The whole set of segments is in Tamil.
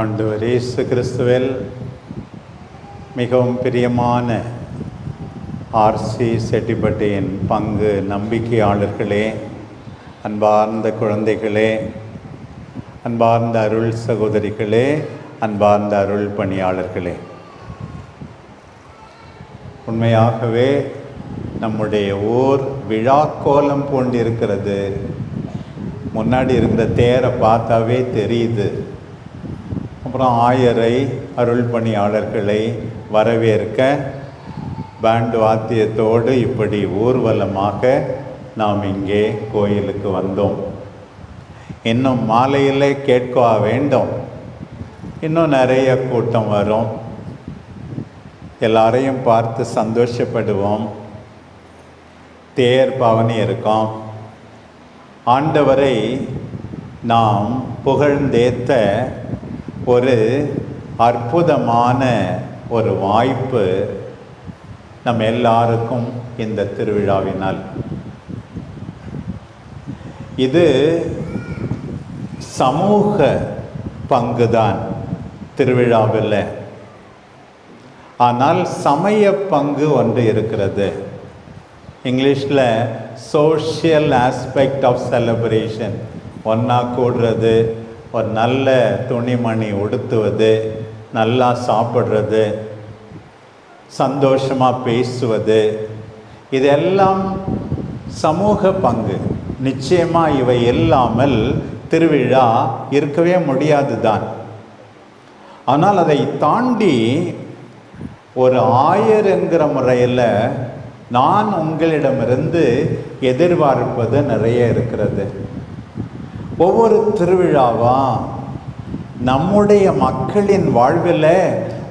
ஆண்டவர் இயேசு கிறிஸ்துவில் மிகவும் பிரியமான ஆர்சி செட்டிப்பட்டியின் பங்கு நம்பிக்கையாளர்களே அன்பார்ந்த குழந்தைகளே அன்பார்ந்த அருள் சகோதரிகளே அன்பார்ந்த அருள் பணியாளர்களே. உண்மையாகவே நம்முடைய ஊர் விழாக்கோலம் பூண்டிருக்கிறது. முன்னாடி இருக்கிற தேரை பார்த்தாவே தெரியுது. அப்புறம் ஆயரை அருள் பணியாளர்களை வரவேற்க பேண்ட் வாத்தியத்தோடு இப்படி ஊர்வலமாக நாம் இங்கே கோயிலுக்கு வந்தோம். இன்னும் மாலையிலே கேட்க வேண்டும். இன்னும் நிறைய கூட்டம் வரும். எல்லாரையும் பார்த்து சந்தோஷப்படுவோம். தேர் பவனி இருக்கும். ஆண்டவரை நாம் புகழ்ந்தேத்த ஒரு அற்புதமான ஒரு வாய்ப்பு நம் எல்லாருக்கும் இந்த திருவிழாவினால். இது சமூக பங்குதான் திருவிழாவில். ஆனால் சமய பங்கு ஒன்று இருக்கிறது. இங்கிலீஷில் சோஷியல் ஆஸ்பெக்ட் ஆஃப் செலிப்ரேஷன் ஒன்றா கூடுறது ஒரு நல்ல துணிமணி உடுத்துவது நல்லா சாப்பிட்றது சந்தோஷமாக பேசுவது இதெல்லாம் சமூக பங்கு. நிச்சயமாக இவை இல்லாமல் திருவிழா இருக்கவே முடியாது தான் ஆனால் அதை தாண்டி ஒரு ஆயர் என்கிற முறையில் நான் உங்களிடமிருந்து எதிர்பார்ப்பது நிறைய இருக்கிறது. ஒவ்வொரு திருவிழாவா நம்முடைய மக்களின் வாழ்வில்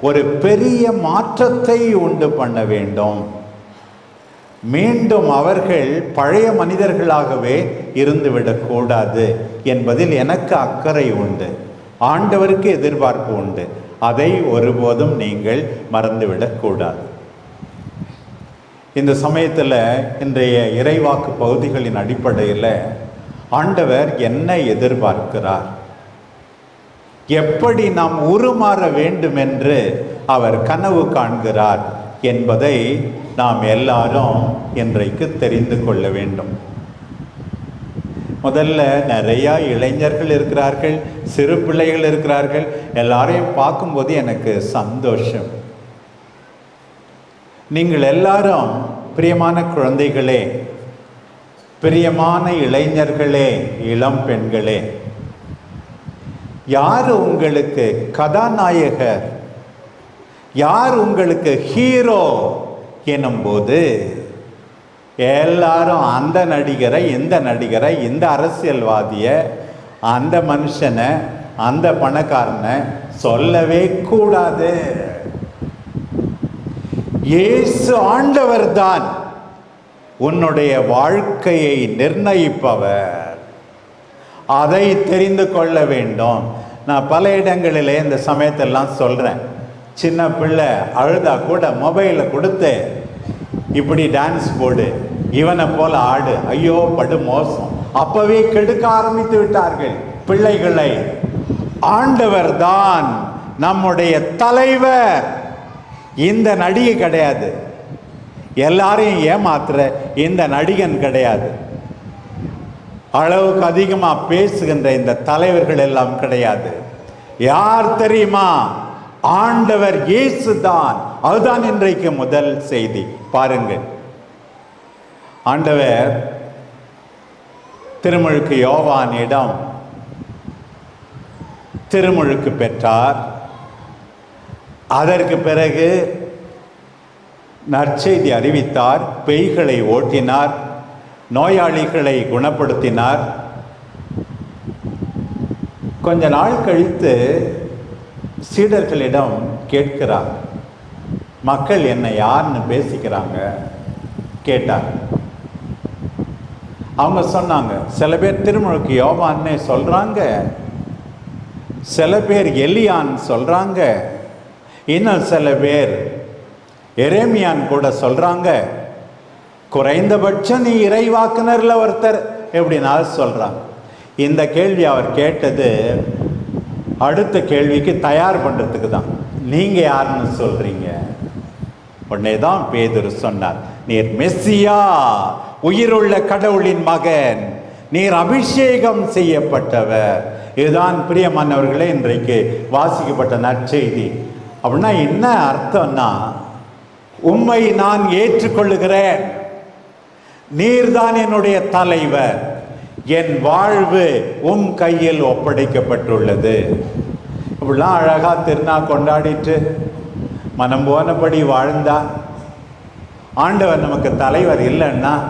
ஒரு பெரிய மாற்றத்தை உண்டு பண்ண வேண்டும். மீண்டும் அவர்கள் பழைய மனிதர்களாகவே இருந்துவிடக்கூடாது என்பதில் எனக்கு அக்கறை உண்டு. ஆண்டவருக்கு எதிர்பார்ப்பு உண்டு. அதை ஒருபோதும் நீங்கள் மறந்துவிடக்கூடாது இந்த சமயத்தில் இன்றைய இறைவாக்கு பகுதிகளின் அடிப்படையில் ஆண்டவர் என்ன எதிர்பார்க்கிறார். எப்படி நாம் உருமாற வேண்டும் என்று அவர் கனவு காண்கிறார் என்பதை நாம் எல்லாரும் இன்றைக்கு தெரிந்து கொள்ள வேண்டும். முதல்ல நிறையா இளைஞர்கள் இருக்கிறார்கள் சிறு பிள்ளைகள் இருக்கிறார்கள். எல்லாரையும் பார்க்கும்போது எனக்கு சந்தோஷம். நீங்கள் எல்லாரும் பிரியமான குழந்தைகளே பிரியமான இளைஞர்களே இளம் பெண்களே யார் உங்களுக்கு கதாநாயகர்? யார் உங்களுக்கு ஹீரோ? எனும்போது எல்லாரும் அந்த நடிகரை இந்த நடிகரை இந்த அரசியல்வாதியை அந்த மனுஷனை அந்த பணக்காரனை சொல்லவே கூடாது. இயேசு ஆண்டவர் தான் உன்னுடைய வாழ்க்கையை நிர்ணயிப்பவர். அதை தெரிந்து கொள்ள வேண்டும். நான் பல இடங்களிலே இந்த சமயத்தெல்லாம் சொல்கிறேன் சின்ன பிள்ளை அழுதா கூட மொபைலை கொடுத்து இப்படி டான்ஸ் போடு. இவனை போல ஆடு. ஐயோ படு மோசம். அப்பவே கெடுக்க ஆரம்பித்து விட்டார்கள் பிள்ளைகளை. ஆண்டவர் தான் நம்முடைய தலைவர். இந்த நடிகை கிடையாது. எல்லாரையும் ஏமாத்துற இந்த நடிகன் கிடையாது. அளவுக்கு அதிகமாக பேசுகின்ற இந்த தலைவர்கள் எல்லாம் கிடையாது. யார் தெரியுமா? ஆண்டவர் இயேசு தான் அதுதான் இன்றைக்கு முதல் செய்தி. பாருங்கள். ஆண்டவர் திருமுழுக்கு யோவானிடம் திருமுழுக்கு பெற்றார். அதற்கு பிறகு நற்செய்தி அறிவித்தார் பெய்களை ஓட்டினார் நோயாளிகளை குணப்படுத்தினார். கொஞ்ச நாள் கழித்து சீடர்களிடம் கேட்கிறார். மக்கள் என்னை யாருன்னு பேசிக்கிறாங்க? கேட்டார். அவங்க சொன்னாங்க சில பேர் திருமுழுக்கு யோவான்னு சொல்கிறாங்க சில பேர் எலியான்னு சொல்கிறாங்க இன்னும் சில பேர் எரேமியான் கூட சொல்கிறாங்க குறைந்தபட்சம் நீ இறைவாக்குனரில் ஒருத்தர் எப்படினாலும் சொல்கிறாங்க இந்த கேள்வி அவர் கேட்டது அடுத்த கேள்விக்கு தயார் பண்ணுறதுக்கு தான். நீங்கள் யாருன்னு சொல்கிறீங்க உடனே தான் பேதுரு சொன்னார் நீர் மெஸ்ஸியா உயிருள்ள கடவுளின் மகன் நீர் அபிஷேகம் செய்யப்பட்டவர். இதுதான் பிரியமானவர்களே இன்றைக்கு வாசிக்கப்பட்ட நற்செய்தி. அப்படின்னா என்ன அர்த்தம்னா உம்மை நான் ஏற்றுக்கொள்ளுகிறேன். நீர்தான் என்னுடைய தலைவர். என் வாழ்வு உம் கையில் ஒப்படைக்கப்பட்டுள்ளது. இப்படிலாம் அழகா திருநா கொண்டாடிட்டு மனம் போனபடி வாழ்ந்தா. ஆண்டவர் நமக்கு தலைவர் இல்லைன்னா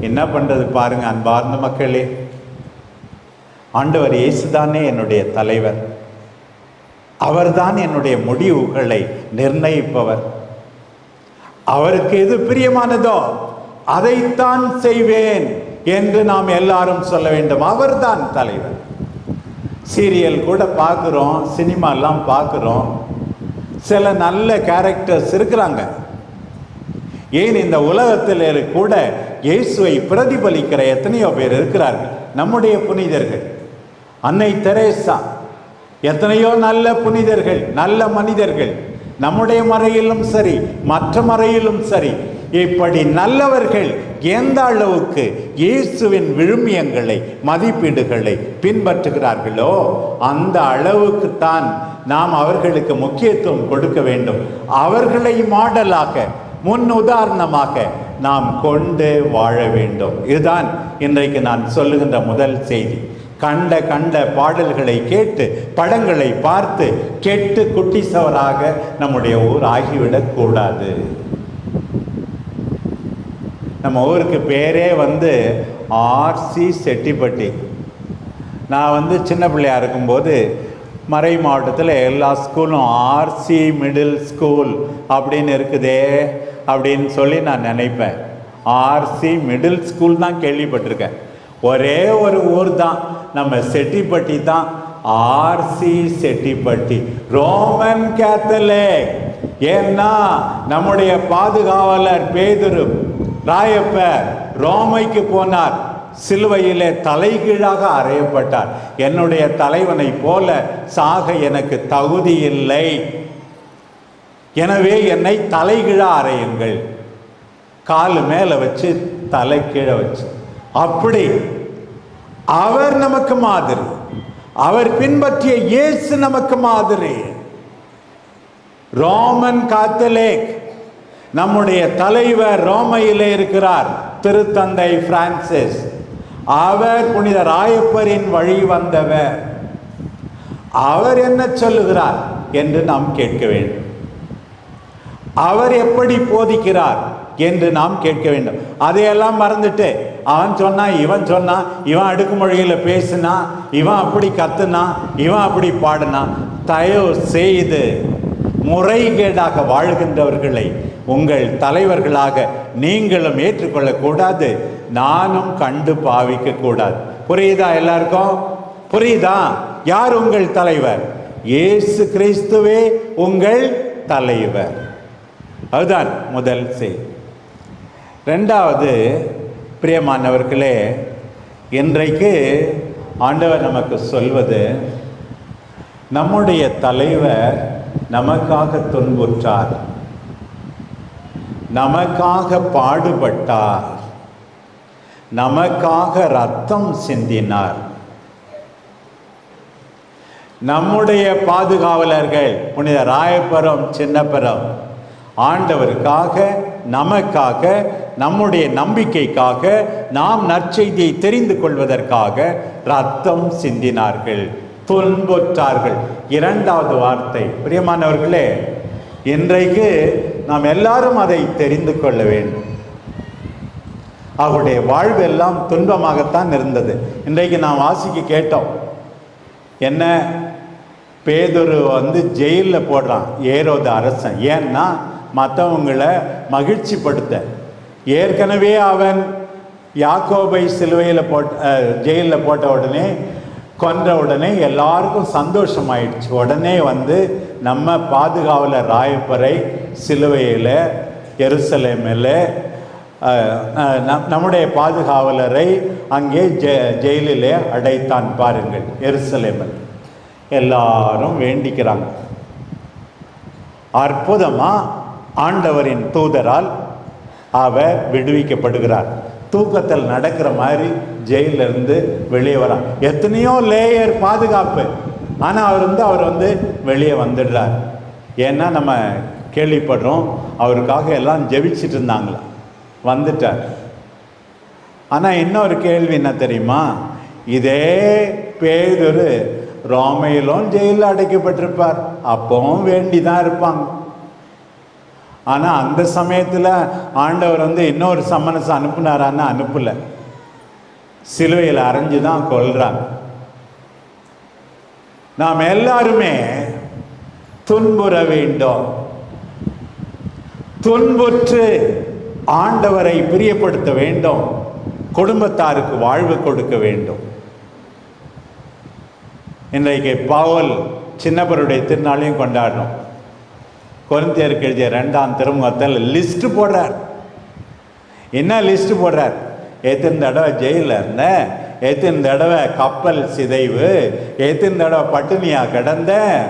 என்ன பண்றது பாருங்க அன்பார்ந்த மக்களே. ஆண்டவர் இயேசுதானே என்னுடைய தலைவர். அவர்தான் என்னுடைய முடிவுகளை நிர்ணயிப்பவர். அவருக்கு எது பிரியமானதோ அதைத்தான் செய்வேன் என்று நாம் எல்லாரும் சொல்ல வேண்டும். அவர்தான் தலைவர். சீரியல் கூட பார்க்குறோம் சினிமாலாம் பார்க்குறோம். சில நல்ல கேரக்டர்ஸ் இருக்கிறாங்க. ஏன் இந்த உலகத்தில் கூட இயேசுவை பிரதிபலிக்கிற எத்தனையோ பேர் இருக்கிறார்கள். நம்முடைய புனிதர்கள். அன்னை தெரேசா. எத்தனையோ நல்ல புனிதர்கள் நல்ல மனிதர்கள். நம்முடைய மறையிலும் சரி மற்ற மறையிலும் சரி இப்படி நல்லவர்கள் எந்த அளவுக்கு இயேசுவின் விழுமியங்களை மதிப்பீடுகளை பின்பற்றுகிறார்களோ அந்த அளவுக்கு தான் நாம் அவர்களுக்கு முக்கியத்துவம் கொடுக்க வேண்டும். அவர்களை மாடலாக முன் உதாரணமாக நாம் கொண்டு வாழ வேண்டும். இதுதான் இன்றைக்கு நான் சொல்லுகின்ற முதல் செய்தி. கண்ட கண்ட பாடல்களை கேட்டு படங்களை பார்த்து கெட்டு குட்டிசவராக நம்முடைய ஊர் ஆகிவிடக்கூடாது நம்ம ஊருக்கு பேரே வந்து ஆர்சி செட்டிப்பட்டி. நான் வந்து சின்ன பிள்ளையாக இருக்கும்போது மறை மாவட்டத்தில் எல்லா ஸ்கூலும் ஆர்சி மிடில் ஸ்கூல் அப்படின்னு இருக்குதே அப்படின்னு சொல்லி நான் நினைப்பேன். ஆர்சி மிடில் ஸ்கூல் தான் கேள்விப்பட்டிருக்கேன். ஒரே ஒரு ஊர் தான். நம்ம செட்டிப்பட்டி தான் ஆர்சி செட்டிப்பட்டி. Roman Catholic. ஏன்னா நம்முடைய பாதுகாவலர் பேதுரு ராயப்பர் ரோமைக்கு போனார். சிலுவையிலே தலைகீழாக அறையப்பட்டார். என்னுடைய தலைவனை போல சாக எனக்கு தகுதி இல்லை. எனவே என்னை தலைகீழா அறையுங்கள். காலு மேல வச்சு தலை கீழே வச்சு. அப்படி அவர் நமக்கு மாதிரி. அவர் பின்பற்றிய இயேசு நமக்கு மாதிரி. ரோமன் காத்தலிக் நம்முடைய தலைவர் ரோமையிலே இருக்கிறார் திருத்தந்தை பிரான்சிஸ். அவர் புனித ராயப்பரின் வழி வந்தவர். அவர் என்ன சொல்லுகிறார் என்று நாம் கேட்க வேண்டும். அவர் எப்படி போதிக்கிறார் என்று நாம் கேட்க வேண்டும். அதையெல்லாம் மறந்துட்டு அவன் சொன்னான் இவன் சொன்னான் இவன் அடுக்குமொழியில் பேசினா இவன் அப்படி கத்துனா இவன் அப்படி பாடினா தயவு செய்து முறைகேடாக வாழ்கின்றவர்களை உங்கள் தலைவர்களாக நீங்களும் ஏற்றுக்கொள்ளக்கூடாது நானும் கண்டு பாவிக்க கூடாது. புரியுதா எல்லாருக்கும்? புரியுதா? யார் உங்கள் தலைவர்? இயேசு கிறிஸ்துவே உங்கள் தலைவர். அதுதான் முதல் செய்தி. ரெண்டாவது பிரியமானவர்களே இன்றைக்கு ஆண்டவர் நமக்கு சொல்வது நம்முடைய தலைவர் நமக்காக துன்புற்றார் நமக்காக பாடுபட்டார் நமக்காக ரத்தம் சிந்தினார். நம்முடைய பாதுகாவலர்கள் புனித ராயபுரம் சின்னபுரம் ஆண்டவருக்காக நமக்காக நம்முடைய நம்பிக்கைக்காக நாம் நற்செய்தியை தெரிந்து கொள்வதற்காக ரத்தம் சிந்தினார்கள் துன்புற்றார்கள். இரண்டாவது வார்த்தை பிரியமானவர்களே இன்றைக்கு நாம் எல்லாரும் அதை தெரிந்து கொள்ள வேண்டும். அவருடைய வாழ்வு எல்லாம் துன்பமாகத்தான் இருந்தது. இன்றைக்கு நாம் வாசிக்க கேட்டோம் என்ன? பேதொரு வந்து ஜெயிலில் போடுறான் ஏரோத அரசன். ஏன்னா மற்றவங்களை மகிழ்ச்சிப்படுத்த. ஏற்கனவே அவன் யாக்கோபை சிலுவையில் போட்ட ஜெயிலில் போட்ட உடனே கொன்ற உடனே எல்லாருக்கும் சந்தோஷமாயிடுச்சு. உடனே வந்து நம்ம பாதுகாவலர் ராயப்பரை சிலுவையில் எருசலேமில் நம்- நம்முடைய பாதுகாவலரை அங்கே ஜெ ஜெயிலிலே அடைத்தான் பாருங்கள். எருசலேமில். எல்லாரும் வேண்டிக்கிறாங்க. அற்புதமாக ஆண்டவரின் தூதரால் அவர் விடுவிக்கப்படுகிறார். தூக்கத்தில் நடக்கிற மாதிரி ஜெயிலிருந்து வெளியே வரான். எத்தனையோ லேயர் பாதுகாப்பு. ஆனால் அவர் வந்து அவர் வந்து வெளியே வந்துடுறார். ஏன்னா நம்ம கேள்விப்படுறோம் அவருக்காக எல்லாம் ஜெபிச்சிட்டு இருந்தாங்களா வந்துட்டார். ஆனா இன்னொரு கேள்வி என்ன தெரியுமா? இதே பேதொரு ரோமையிலும் ஜெயிலில் அடைக்கப்பட்டிருப்பார். அப்பவும் வேண்டி தான் இருப்பாங்க. ஆனால் அந்த சமயத்தில் ஆண்டவர் வந்து இன்னொரு சம்மனசை அனுப்புனாரான்னு அனுப்பலை. சிலுவையில் அரைஞ்சு தான் கொள்கிறாங்க நாம் எல்லாருமே துன்புற வேண்டும். துன்புற்று ஆண்டவரை பிரியப்படுத்த வேண்டும். குடும்பத்தாருக்கு வாழ்வு கொடுக்க வேண்டும். இன்றைக்கு பாவல் சின்னப்பருடைய திருநாளையும் கொண்டாடுறோம். கொரிந்தியருக்கு எழுதிய ரெண்டாம் திருமுகத்தில் லிஸ்ட் போடுறார். என்ன லிஸ்ட் போடுறார்? எத்தனை தடவை ஜெயிலில் இருந்தேன் எத்தனை தடவை கப்பல் சிதைவு எத்தனை தடவை பட்டினியாக கிடந்தேன்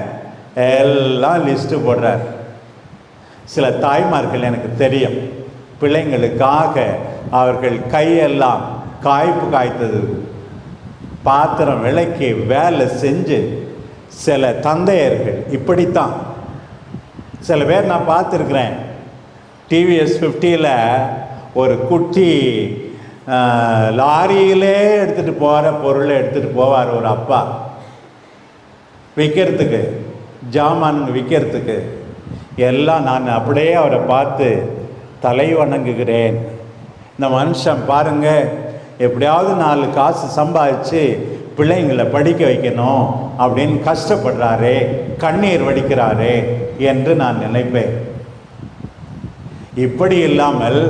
எல்லாம் லிஸ்ட்டு போடுறார். சில தாய்மார்கள் எனக்கு தெரியும். பிள்ளைங்களுக்காக அவர்கள் கையெல்லாம் காய்ப்பு காய்த்தது. பாத்திரம் விளக்கி வேலை செஞ்சு சில தந்தையர்கள் இப்படித்தான். சில பேர் நான் பார்த்துருக்குறேன். டிவிஎஸ் ஃபிஃப்டியில் ஒரு குட்டி லாரியிலே எடுத்துகிட்டு போகிற பொருளை எடுத்துகிட்டு போவார் ஒரு அப்பா. விற்கிறதுக்கு ஜாமான் விற்கிறதுக்கு எல்லாம் நான் அப்படியே அவரை பார்த்து தலை வணங்குகிறேன். இந்த மனுஷன் பாருங்கள் எப்படியாவது நாலு காசு சம்பாதிச்சு பிள்ளைங்களை படிக்க வைக்கணும் அப்படின்னு கஷ்டப்படுறாரே கண்ணீர் வடிக்கிறாரே என்று நான் நினைப்பேன். இப்படி இல்லாமல்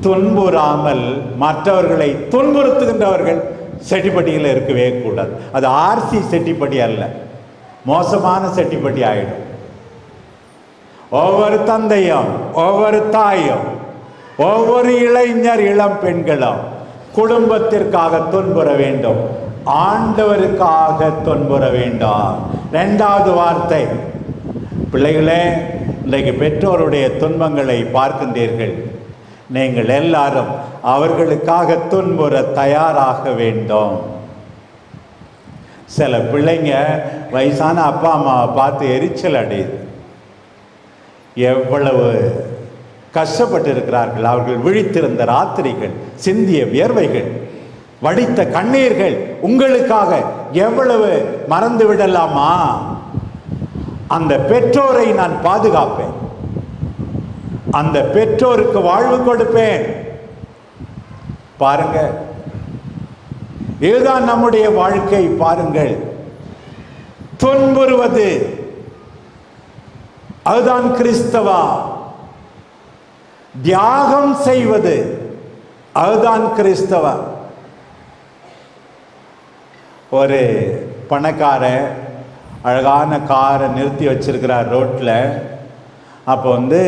துன்புறாமல் மற்றவர்களை துன்புறுத்துகின்றவர்கள் செட்டிப்பட்டியில் இருக்கவே கூடாது. அது ஆர்சி செட்டிப்பட்டி அல்ல. மோசமான செட்டிப்பட்டி ஆகிடும் ஒவ்வொரு தந்தையும் ஒவ்வொரு தாயும் ஒவ்வொரு இளைஞர் இளம் பெண்களும் குடும்பத்திற்காக துன்புற வேண்டும். ஆண்டவருக்காக துன்புற வேண்டும். ரெண்டாவது வார்த்தை. பிள்ளைகளே இன்றைக்கு பெற்றோருடைய துன்பங்களை பார்க்கின்றீர்கள். நீங்கள் எல்லாரும் அவர்களுக்காக துன்புற தயாராக வேண்டும். சில பிள்ளைங்க வயசான அப்பா அம்மாவை பார்த்து எரிச்சல் அடையுது. எவ்வளவு கஷ்டப்பட்டு இருக்கிறார்கள் அவர்கள் விழித்திருந்த ராத்திரிகள் சிந்திய வியர்வைகள் வடித்த கண்ணீர்கள் உங்களுக்காக எவ்வளவு மறந்து விடலாமா? அந்த பெற்றோரை நான் பாதுகாப்பேன். அந்த பெற்றோருக்கு வாழ்வு கொடுப்பேன். பாருங்க. இதுதான் நம்முடைய வாழ்க்கை பாருங்கள். துன்புறுவது. அதுதான் கிறிஸ்தவா? தியாகம் செய்வது அதுதான் கிறிஸ்தவ. ஒரு பணக்கார அழகான காரை நிறுத்தி வச்சிருக்கிறார் ரோட்டில் அப்போ வந்து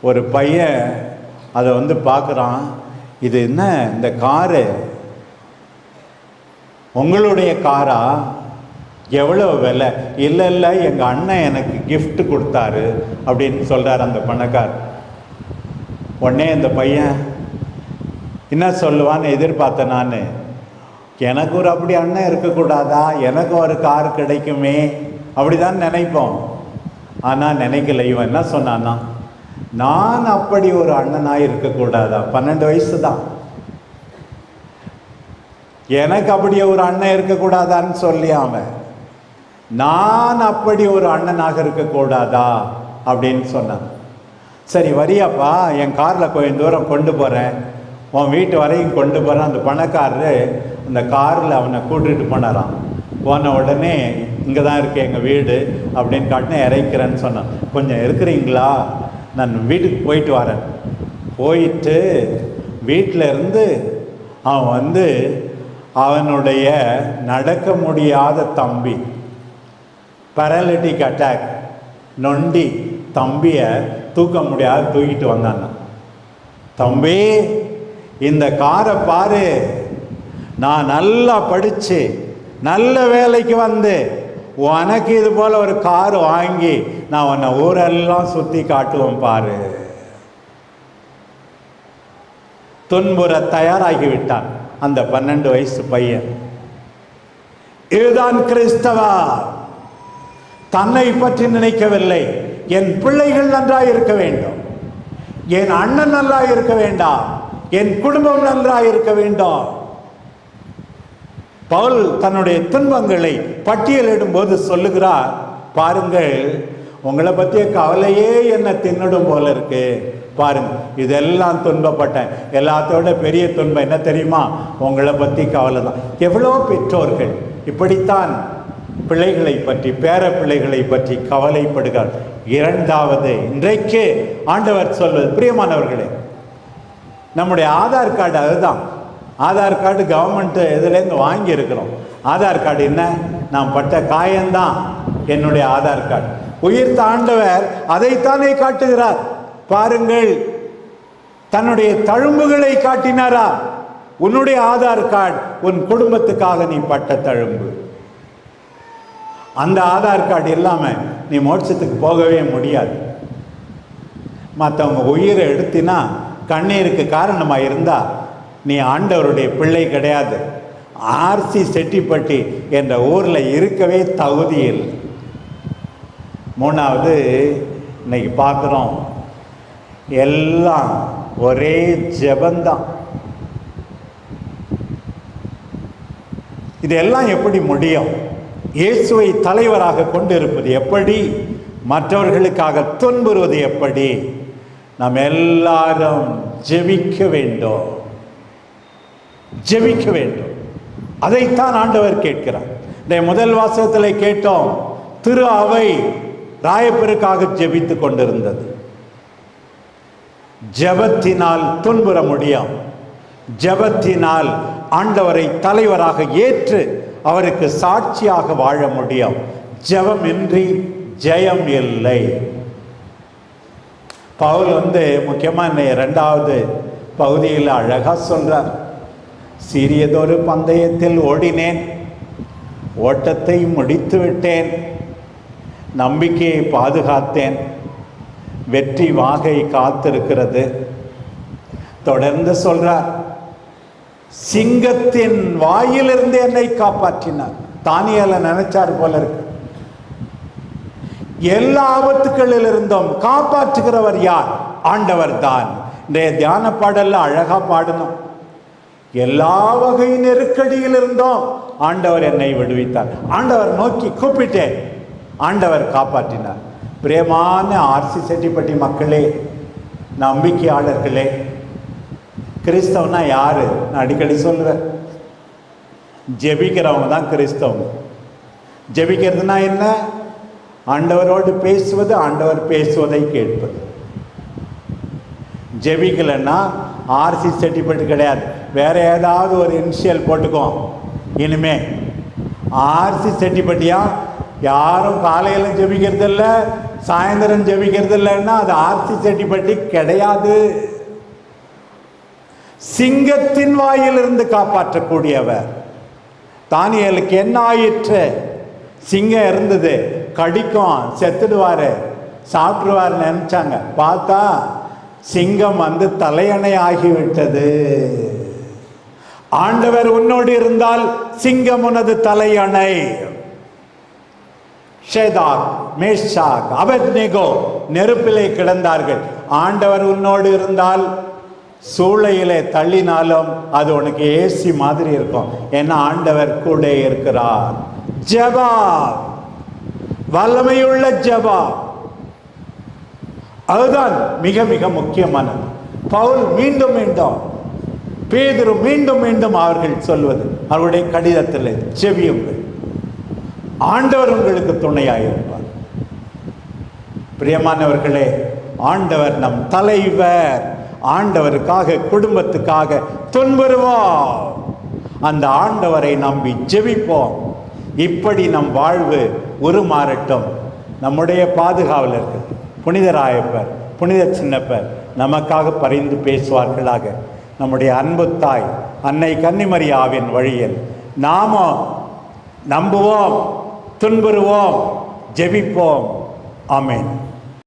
ஒரு பையன் அதை வந்து பார்க்குறான் இது என்ன இந்த காரு? உங்களுடைய காரா? எவ்வளோ விலை? இல்லை இல்லை எங்கள் அண்ணன் எனக்கு கிஃப்ட் கொடுத்தாரு அப்படின்னு சொல்கிறார் அந்த பணக்கார். உடனே இந்த பையன் என்ன சொல்லுவான்னு எதிர்பார்த்தேன் நான்? எனக்கு ஒரு அப்படி அண்ணன் இருக்கக்கூடாதா? எனக்கு ஒரு கார் கிடைக்குமே. அப்படிதான் நினைப்போம். ஆனால் நினைக்கல. இவன் என்ன சொன்னான்னா நான் அப்படி ஒரு அண்ணனாக இருக்கக்கூடாதா? பன்னெண்டு வயசு தான் எனக்கு அப்படி ஒரு அண்ணன் இருக்கக்கூடாதான்னு சொல்லி அவன் நான் அப்படி ஒரு அண்ணனாக இருக்கக்கூடாதா? அப்படின்னு சொன்னான். சரி வரியாப்பா என் காரில் கொஞ்சம் தூரம் கொண்டு போகிறேன் உன் வீட்டு வரையும் கொண்டு போகிறேன் அந்த பணக்காரரு அந்த காரில் அவனை கூட்டிகிட்டு போனாரான் போன உடனே இங்கே தான் இருக்கு எங்கள் வீடு அப்படின்னு காட்டினேன் இறைக்கிறேன்னு சொன்னான். கொஞ்சம் இருக்கிறீங்களா? நான் வீட்டுக்கு போயிட்டு வரேன். போயிட்டு வீட்டில் இருந்து அவன் வந்து அவனுடைய நடக்க முடியாத தம்பி பேரலிட்டிக் அட்டாக் நொண்டி தம்பியை தூக்க முடியாது தூக்கிட்டு வந்தாங்க தம்பி இந்த காரை பாரு. நான் நல்லா படித்து நல்ல வேலைக்கு வந்து உனக்கு இது போல் ஒரு கார் வாங்கி நான் உன்னை ஊரெல்லாம் சுற்றி காட்டுவேன் பாரு. துன்புற தயாராகி விட்டான் அந்த பன்னெண்டு வயசு பையன். இதுதான் கிறிஸ்தவா. தன்னை பற்றி நினைக்கவில்லை. என் பிள்ளைகள் நன்றாக இருக்க வேண்டும். என் அண்ணன் நல்லா இருக்க வேண்டாம். என் குடும்பம் நன்றாக இருக்க வேண்டும். பவுல் தன்னுடைய துன்பங்களை பட்டியலிடும் போது சொல்லுகிறார் பாருங்கள் உங்களை பற்றிய கவலையே என்ன தின்னுடும் போல இருக்கு. பாருங்க இதெல்லாம் துன்பப்பட்டேன். எல்லாத்தோட பெரிய துன்பம் என்ன தெரியுமா? உங்களை பற்றி கவலை தான் எவ்வளோ பெற்றோர்கள் இப்படித்தான் பிள்ளைகளை பற்றி பேர பிள்ளைகளை பற்றி கவலைப்படுகிறார். இரண்டாவது இன்றைக்கு ஆண்டவர் சொல்வது பிரியமானவர்களே நம்முடைய ஆதார் கார்டு அதுதான். ஆதார் கார்டு கவர்மெண்ட் இதுலேருந்து வாங்கியிருக்கிறோம். ஆதார் கார்டு என்ன? நான் பட்ட காயம்தான் என்னுடைய ஆதார் கார்டு. உயிர் தாண்டவர் அதைத்தானே காட்டுகிறார். பாருங்கள் தன்னுடைய தழும்புகளை காட்டினாரா? உன்னுடைய ஆதார் கார்டு உன் குடும்பத்துக்காக நீ பட்ட தழும்பு. அந்த ஆதார் கார்டு இல்லாமல் நீ மோட்சத்துக்கு போகவே முடியாது. மற்றவங்க உயிரை எடுத்தினா கண்ணீருக்கு காரணமாக இருந்தால் நீ ஆண்டவருடைய பிள்ளை கிடையாது. ஆர்சி செட்டிப்பட்டி என்ற ஊரில் இருக்கவே தகுதி இல்லை. மூணாவது இன்னைக்கு பார்க்குறோம் எல்லாம் ஒரே ஜெபந்தான். இதெல்லாம் எப்படி முடியும்? இயேசுவை தலைவராக கொண்டு இருப்பது எப்படி? மற்றவர்களுக்காக துன்புறுவது எப்படி? நாம் எல்லாரும் ஜெபிக்க வேண்டும். ஜெபிக்க வேண்டும். அதைத்தான் ஆண்டவர் கேட்கிறார். இந்த முதல் வாசகத்தில் கேட்டோம் திரு அவை ராயப்பருக்காக ஜெபித்து கொண்டிருந்தது. ஜெபத்தினால் துன்புற முடியும். ஜெபத்தினால் ஆண்டவரை தலைவராக ஏற்று அவருக்கு சாட்சியாக வாழ முடியும். ஜபமின்றி ஜெயம் இல்லை. பவுல் வந்து முக்கியமாக இந்த ரெண்டாவது பகுதியில் அழகாக சொல்கிறார் சிறியதொரு பந்தயத்தில் ஓடினேன். ஓட்டத்தை முடித்து விட்டேன். நம்பிக்கையை பாதுகாத்தேன். வெற்றி வாகை காத்திருக்கிறது. தொடர்ந்து சொல்கிறார் சிங்கத்தின் வாயிலிருந்து என்னை காப்பாற்றினார். தானியல நினைச்சார் போல இருக்கு. எல்லா ஆபத்துக்களில் இருந்தும் காப்பாற்றுகிறவர் யார்? ஆண்டவர் தான். இன்றைய தியான பாடல்ல அழகா பாடணும். எல்லா வகை நெருக்கடியில் இருந்தோம் ஆண்டவர் என்னை விடுவித்தார். ஆண்டவர் நோக்கி கூப்பிட்டேன். ஆண்டவர் காப்பாற்றினார். பிரேமான ஆர்சி செட்டிப்பட்டி மக்களே நம்பிக்கையாளர்களே கிறிஸ்தவனா யாரு? நான் அடிக்கடி சொல்கிறேன் ஜெபிக்கிறவங்க தான் கிறிஸ்தவங்க. ஜெபிக்கிறதுனா என்ன? ஆண்டவரோடு பேசுவது ஆண்டவர் பேசுவதை கேட்பது. ஜெபிக்கலைன்னா ஆர்சி சர்டிஃபிகேட் கிடையாது. வேற ஏதாவது ஒரு இனிஷியல் போட்டுக்குவோம் இனிமே. ஆர்சி சர்டிஃபிகேட்டியா யாரும் காலையில் ஜெபிக்கிறது இல்லை சாயந்தரம் ஜெபிக்கிறது இல்லைன்னா அது ஆர்சி சர்டிஃபிகேட் கிடையாது. சிங்கத்தின் வாயிலிருந்து காப்பாற்றக்கூடியவர். தானியலுக்கு என்ன ஆயிற்று? சிங்கம் இருந்தது. கடிக்கும் செத்துடுவாரு. சாப்பிடுவார் நினைச்சாங்க. பார்த்தா சிங்கம் வந்து தலையணை ஆகிவிட்டது. ஆண்டவர் உன்னோடு இருந்தால் சிங்கம் உனது தலையணை. ஷேதாக் மேஷாக் அபத்நேகோ நெருப்பிலே கிடந்தார்கள். ஆண்டவர் உன்னோடு இருந்தால் சூளையிலே தள்ளினாலும் அது உனக்கு ஏசி மாதிரி இருக்கும். ஏன்னா ஆண்டவர் கூட இருக்கிறார். ஜபா வல்லமையுள்ள ஜபா அதுதான் மிக மிக முக்கியமானது. பவுல் மீண்டும் மீண்டும் பேதுரு மீண்டும் மீண்டும் அவர்கள் சொல்வது அவருடைய கடிதத்தில் செவியுங்கள் ஆண்டவர் உங்களுக்கு துணையாயிருப்பார் பிரியமானவர்களே ஆண்டவர் நம் தலைவர். ஆண்டவருக்காக குடும்பத்துக்காக துன்புறுவோம். அந்த ஆண்டவரை நம்பி ஜெபிப்போம். இப்படி நம் வாழ்வு உருமாறட்டும். நம்முடைய பாதுகாவலர்கள் புனிதராயப்பர் புனித சின்னப்பர் நமக்காக பரிந்து பேசுவார்களாக. நம்முடைய அன்பு தாய் அன்னை கன்னிமரியாவின் வழியில் நாம நம்புவோம் துன்புறுவோம் ஜெபிப்போம். ஆமென்.